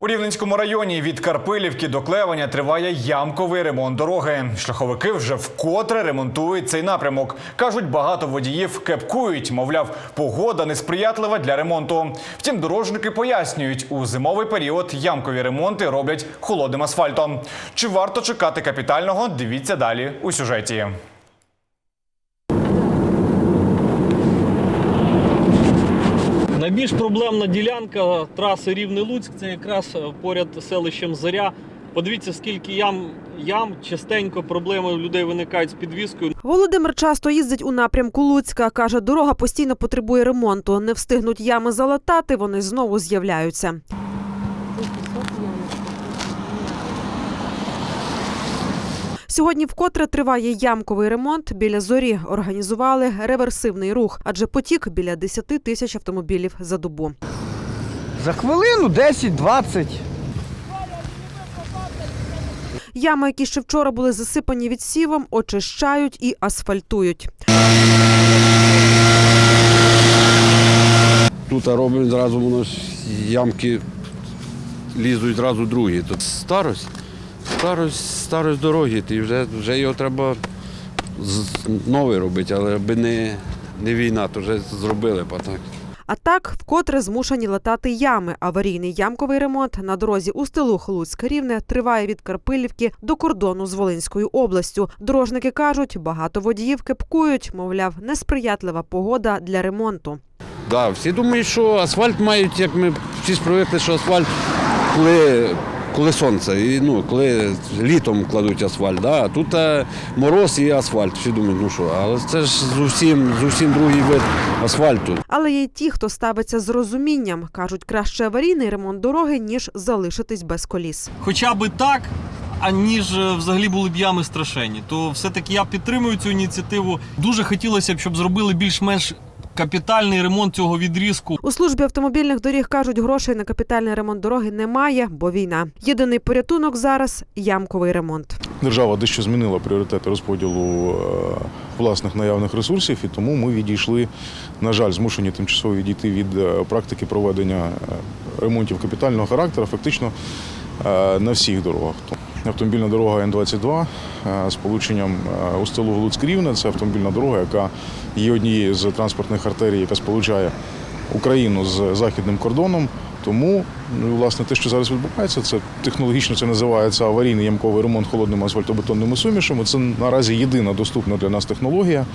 У Рівненському районі від Карпилівки до Клевеня триває ямковий ремонт дороги. Шляховики вже вкотре ремонтують цей напрямок. кажуть, багато водіїв кепкують. Мовляв, погода несприятлива для ремонту. Втім, дорожники пояснюють, у зимовий період ямкові ремонти роблять холодним асфальтом. Чи варто чекати капітального? Дивіться далі у сюжеті. Найбільш проблемна ділянка траси Рівне-Луцьк це якраз е, поряд селищем Заря. Подивіться, скільки ям, ям частенько проблеми у людей виникають з підвіскою. Володимир часто їздить у напрямку Луцька. Каже, дорога постійно потребує ремонту. Не встигнуть ями залатати, вони знову з'являються. Сьогодні вкотре триває ямковий ремонт. Біля зорі організували реверсивний рух, адже потік біля 10 тисяч автомобілів за добу. За хвилину 10-20. Ями, які ще вчора були засипані відсівом, очищають і асфальтують. Тут зразу воно ж ямки лізуть зразу другі. Тут старость, старость, старость дороги, і вже, вже його треба новий робити, але аби не, не війна, то вже зробили б а так. А так вкотре змушені латати ями. Аварійний ямковий ремонт на дорозі у стилу Луцьк рівне триває від Карпилівки до кордону з Волинською областю. Дорожники кажуть, багато водіїв кепкують, мовляв, несприятлива погода для ремонту. Да, всі думають, що асфальт мають, як ми всі привикли, що асфальт, коли, коли сонце, і, ну, коли літом кладуть асфальт. Да? А тут е, мороз і асфальт. Всі думають, ну що, але це ж зовсім, зовсім другий вид асфальту. Але є й ті, хто ставиться з розумінням. кажуть, краще аварійний ремонт дороги ніж залишитись без коліс. Хоча би так, аніж е, взагалі були б ями страшенні. То все-таки я підтримую цю ініціативу. Дуже хотілося б, щоб зробили більш-менш капітальний ремонт цього відрізку. У службі автомобільних доріг кажуть, грошей на капітальний ремонт дороги немає, бо війна. Єдиний порятунок зараз ямковий ремонт. Держава дещо змінила пріоритети розподілу е, власних наявних ресурсів, і тому ми відійшли, на жаль, змушені тимчасово відійти від е, практики проведення е, ремонтів капітального характеру, фактично на всіх дорогах. Автомобільна дорога Н-22 е, з полученням е, у стилу Луцьк Рівне це автомобільна дорога, яка є однією з транспортних артерій, яка сполучає Україну з західним кордоном. Тому ну, власне те, що зараз відбувається, це технологічно це називається аварійний ямковий ремонт холодними асфальтобетонними сумішами. Це наразі єдина доступна для нас технологія,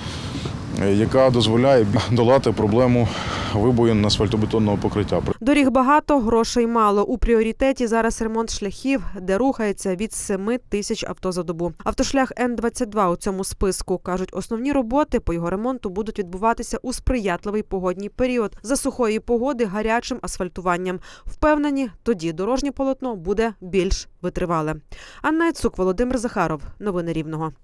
яка дозволяє долати проблему вибоїн асфальтобетонного покриття. Доріг багато, грошей мало. У пріоритеті зараз ремонт шляхів, де рухається від 7 тисяч авто за добу. Автошлях Н-22 у цьому списку кажуть, основні роботи по його ремонту будуть відбуватися у сприятливий погодній період за сухої погоди гарячим асфальтуванням. Впевнені, тоді дорожнє полотно буде більш витривале. Анна Яцук, Володимир Захаров. Новини Рівного.